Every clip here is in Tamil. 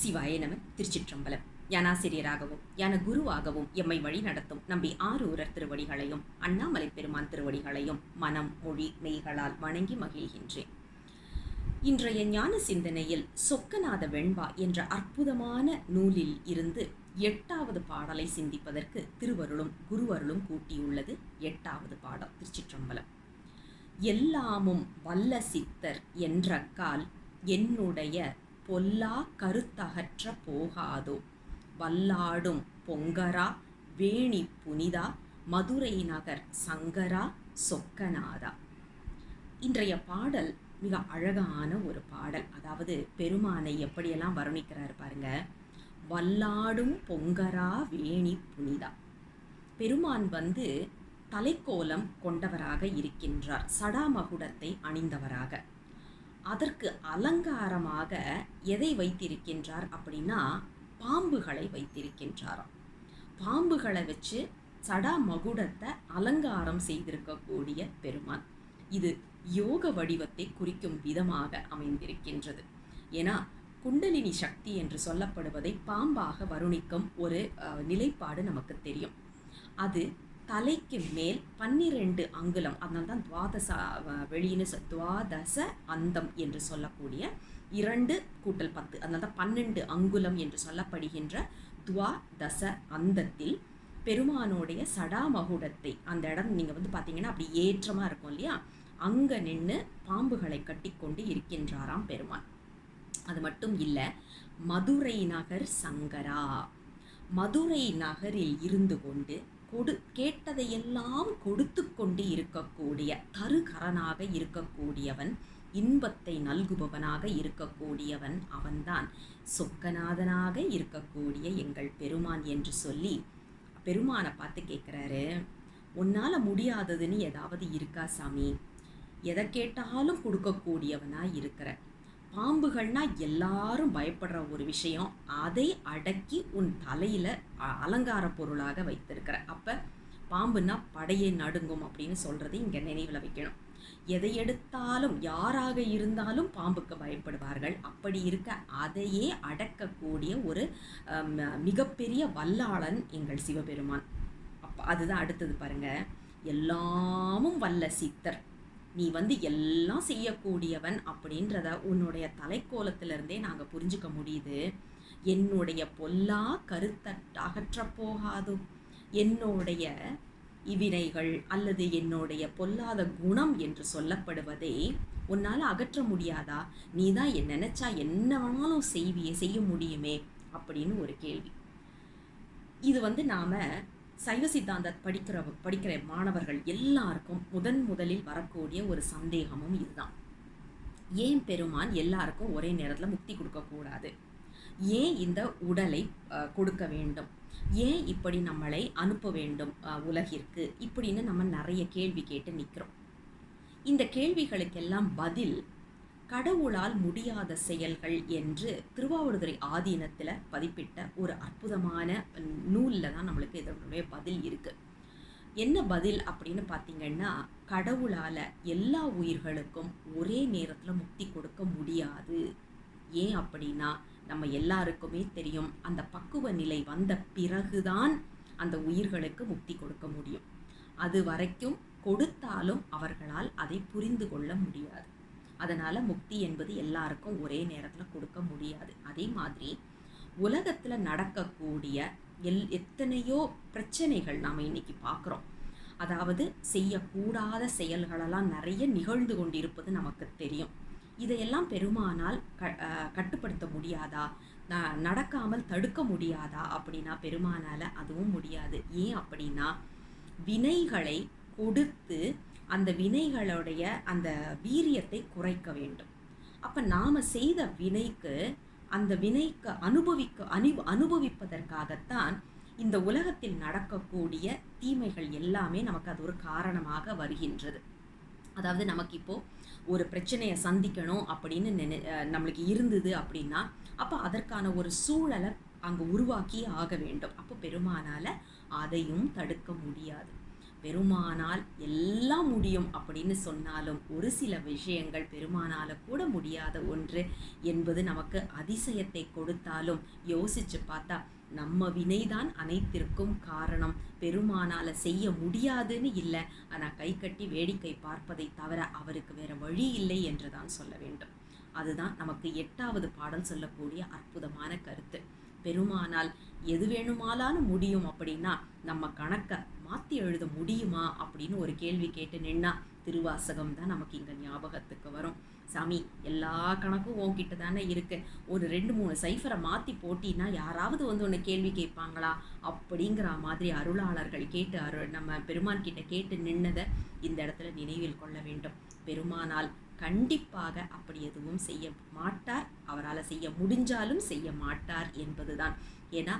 சிவாய நம திருச்சிற்றம்பலம். யானாசிரியராகவும் யான குருவாகவும் எம்மை வழி நடத்தும் நம்பி ஆரூரர் திருவடிகளையும் அண்ணாமலை பெருமான் திருவடிகளையும் மனம் மொழி மெய்களால் வணங்கி மகிழ்கின்றேன். இன்றைய ஞான சிந்தனையில் சொக்கநாத வெண்பா என்ற அற்புதமான நூலில் இருந்து எட்டாவது பாடலை சிந்திப்பதற்கு திருவருளும் குருவருளும் கூட்டியுள்ளது எட்டாவது பாடல் திருச்சிற்றம்பலம். எல்லாமும் வல்ல சித்தர் என்ற கால் என்னுடைய பொல்லா கருத்தகற்ற போகாதோ? வல்லாடும் பொங்கரா வேணி புனிதா மதுரை நகர் சங்கரா சொக்கநாதா. இன்றைய பாடல் மிக அழகான ஒரு பாடல். அதாவது பெருமானை எப்படியெல்லாம் வர்ணிக்கிறார் பாருங்க. வல்லாடும் பொங்கரா வேணி புனிதா. பெருமான் வந்து தலைக்கோலம் கொண்டவராக இருக்கின்றார். சடாமகுடத்தை அணிந்தவராக. அதற்கு அலங்காரமாக எதை வைத்திருக்கின்றார் அப்படின்னா பாம்புகளை வைத்திருக்கின்றாராம். பாம்புகளை வச்சு சடா மகுடத்தை அலங்காரம் செய்திருக்கக்கூடிய பெருமான். இது யோக வடிவத்தை குறிக்கும் விதமாக அமைந்திருக்கின்றது. ஏன்னா குண்டலினி சக்தி என்று சொல்லப்படுவதை பாம்பாக வருணிக்கும் ஒரு நிலைப்பாடு நமக்கு தெரியும். அது தலைக்கு மேல் பன்னிரெண்டு அங்குலம் அதனால தான் துவாதச வெளியின்னு துவாதச அந்தம் என்று சொல்லக்கூடிய இரண்டு கூட்டல் பத்து அதனால தான் பன்னெண்டு அங்குலம் என்று சொல்லப்படுகின்ற துவாதச அந்தத்தில் பெருமானோடைய சடாமகுடத்தை அந்த இடம் நீங்கள் வந்து பார்த்தீங்கன்னா அப்படி ஏற்றமாக இருக்கும் இல்லையா? அங்கே நின்று பாம்புகளை கட்டிக்கொண்டு இருக்கின்றாராம் பெருமான். அது மட்டும் இல்லை மதுரை நகர் சங்கரா மதுரை நகரில் இருந்து கொண்டு கொடு கேட்டதையெல்லாம் கொடுத்து கொண்டு இருக்கக்கூடிய தருகரனாக இருக்கக்கூடியவன் இன்பத்தை நல்குபவனாக இருக்கக்கூடியவன் அவன்தான். சொக்கநாதனாக இருக்கக்கூடிய எங்கள் பெருமான் என்று சொல்லி பெருமானை பார்த்து கேட்குறாரு உன்னால் முடியாததுன்னு ஏதாவது இருக்கா சாமி? எதை கேட்டாலும் கொடுக்கக்கூடியவனாக இருக்கிற. பாம்புகள்னா எல்லாரும் பயப்படுற ஒரு விஷயம். அதை அடக்கி உன் தலையில் அ- அலங்கார பொருளாக வைத்திருக்கிற. அப்போ பாம்புன்னா படையை நடுங்கும் அப்படின்னு சொல்கிறதை இங்கே நினைவில் வைக்கணும். எதை எடுத்தாலும் யாராக இருந்தாலும் பாம்புக்கு பயப்படுவார்கள். அப்படி இருக்க அதையே அடக்கக்கூடிய ஒரு மிகப்பெரிய வல்லாளன் எங்கள் சிவபெருமான். அப்போ அதுதான் அடுத்தது பாருங்கள் எல்லாமும் வல்ல சித்தர். நீ வந்து எல்லாம் செய்யக்கூடியவன் அப்படின்றத உன்னுடைய தலைக்கோலத்திலிருந்தே நாங்கள் புரிஞ்சுக்க முடியுது. என்னுடைய பொல்லா கருத்த அகற்ற போகாதோ என்னுடைய இவினைகள் அல்லது என்னுடைய பொல்லாத குணம் என்று சொல்லப்படுவதை உன்னால் அகற்ற முடியாதா? நீ தான் என் நினச்சா என்ன வேணாலும் செய்வியே செய்ய முடியுமே அப்படின்னு ஒரு கேள்வி. இது வந்து நாம் சைவ சித்தாந்த படிக்கிற படிக்கிற மாணவர்கள் எல்லாருக்கும் முதன் முதலில் வரக்கூடிய ஒரு சந்தேகமும் இதுதான். ஏன் பெருமான் எல்லாருக்கும் ஒரே நேரத்தில் முக்தி கொடுக்கக்கூடாது ஏன் இந்த உடலை கொடுக்க வேண்டும்? ஏன் இப்படி நம்மளை அனுப்ப வேண்டும் உலகிற்கு? இப்படின்னு நம்ம நிறைய கேள்வி கேட்டு நிற்கிறோம் இந்த கேள்விகளுக்கெல்லாம் பதில் கடவுளால் முடியாத செயல்கள் என்று திருவாவடுதுறை ஆதீனத்தில் பதிப்பிட்ட ஒரு அற்புதமான நூலில் தான் நம்மளுக்கு இதனுடைய பதில் இருக்குது என்ன பதில் அப்படின்னு பார்த்தீங்கன்னா கடவுளால் எல்லா உயிர்களுக்கும் ஒரே நேரத்தில் முக்தி கொடுக்க முடியாது. ஏன் அப்படின்னா நம்ம எல்லாருக்குமே தெரியும் அந்த பக்குவ நிலை வந்த பிறகுதான் அந்த உயிர்களுக்கு முக்தி கொடுக்க முடியும். அது வரைக்கும் கொடுத்தாலும் அவர்களால் அதை புரிந்து கொள்ள முடியாது. அதனால் முக்தி என்பது எல்லாருக்கும் ஒரே நேரத்தில் கொடுக்க முடியாது. அதே மாதிரி உலகத்தில் நடக்கக்கூடிய எல் எத்தனையோ பிரச்சனைகள் நாம் இன்னைக்கு பார்க்குறோம் அதாவது செய்யக்கூடாத செயல்களெல்லாம் நிறைய நிகழ்ந்து கொண்டிருப்பது நமக்கு தெரியும். இதையெல்லாம் பெருமானால் க கட்டுப்படுத்த முடியாதா? ந- நடக்காமல் தடுக்க முடியாதா? அப்படின்னா பெருமானால் அதுவும் முடியாது. ஏன் அப்படின்னா வினைகளை கொடுத்து அந்த வினைகளுடைய அந்த வீரியத்தை குறைக்க வேண்டும். அப்போ நாம் செய்த வினைக்கு அந்த வினைக்கு அனுபவிக்க அனு அனுபவிப்பதற்காகத்தான் இந்த உலகத்தில் நடக்கக்கூடிய தீமைகள் எல்லாமே நமக்கு அது ஒரு காரணமாக வருகின்றது. அதாவது நமக்கு இப்போது ஒரு பிரச்சனையை சந்திக்கணும் அப்படின்னு நினை நம்மளுக்கு இருந்தது அப்படின்னா அப்போ அதற்கான ஒரு சூழலை அங்கே உருவாக்கி ஆக வேண்டும். அப்போ பெருமானால் அதையும் தடுக்க முடியாது. பெருமானால் எல்லாம் முடியும் அப்படின்னு சொன்னாலும் ஒரு சில விஷயங்கள் பெருமானால கூட முடியாத ஒன்று என்பது நமக்கு அதிசயத்தை கொடுத்தாலும் யோசிச்சு பார்த்தா நம்ம வினைதான் அனைத்திற்கும் காரணம். பெருமானால செய்ய முடியாதுன்னு இல்லை. ஆனால் கை கட்டி வேடிக்கை பார்ப்பதை தவிர அவருக்கு வேற வழி இல்லை என்று தான் சொல்ல வேண்டும். அதுதான் நமக்கு எட்டாவது பாடல் சொல்லக்கூடிய அற்புதமான கருத்து. பெருமானால் எது வேணுமானாலும் முடியும் அப்படின்னா நம்ம கணக்கை மாற்றி எழுத முடியுமா அப்படின்னு ஒரு கேள்வி கேட்டு நின்னா திருவாசகம் தான் நமக்கு இங்கே ஞாபகத்துக்கு வரும். சாமி எல்லா கணக்கும் உன்கிட்ட தானே இருக்கு. ஒரு ரெண்டு மூணு சைஃபரை மாற்றி போட்டின்னா யாராவது வந்து ஒன்று கேள்வி கேட்பாங்களா? அப்படிங்கிற மாதிரி அருளாளர்கள் கேட்டு அரு நம்ம பெருமான் கிட்ட கேட்டு நின்னதை இந்த இடத்துல நினைவில் கொள்ள வேண்டும். பெருமானால் கண்டிப்பாக அப்படி எதுவும் செய்ய மாட்டார். அவரால் செய்ய முடிஞ்சாலும் செய்ய மாட்டார் என்பதுதான். ஏன்னா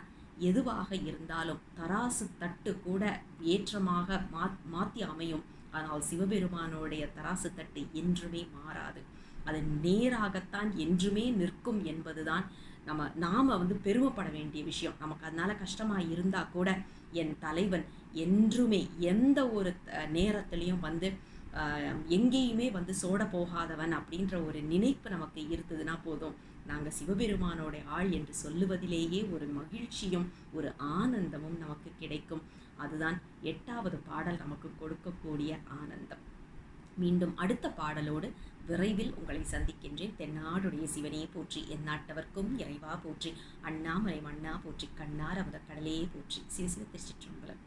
எதுவாக இருந்தாலும் தராசு தட்டு கூட ஏற்றமாக மா மாற்றி அமையும். ஆனால் சிவபெருமானுடைய தராசு தட்டு என்றுமே மாறாது. அது நேராகத்தான் என்றுமே நிற்கும் என்பதுதான் நம்ம நாம் வந்து பெருமைப்பட வேண்டிய விஷயம். நமக்கு அதனால் கஷ்டமாக இருந்தால் கூட என் தலைவன் என்றுமே எந்த ஒரு நேரத்துலேயும் வந்து எங்கேயுமே வந்து சோட போகாதவன் அப்படின்ற ஒரு நினைப்பு நமக்கு இருந்ததுன்னா போதும். நாங்கள் சிவபெருமானோட ஆள் என்று சொல்லுவதிலேயே ஒரு மகிழ்ச்சியும் ஒரு ஆனந்தமும் நமக்கு கிடைக்கும். அதுதான் எட்டாவது பாடல் நமக்கு கொடுக்கக்கூடிய ஆனந்தம். மீண்டும் அடுத்த பாடலோடு விரைவில் உங்களை சந்திக்கின்றேன். தென்னாடுடைய சிவனே போற்றி எந்நாட்டவர்க்கும் இறைவா போற்றி அண்ணாமலை மண்ணா போற்றி கண்ணார் அமுத கடலே போற்றி சிவசிவ திருச்சிற்றம்பலம்.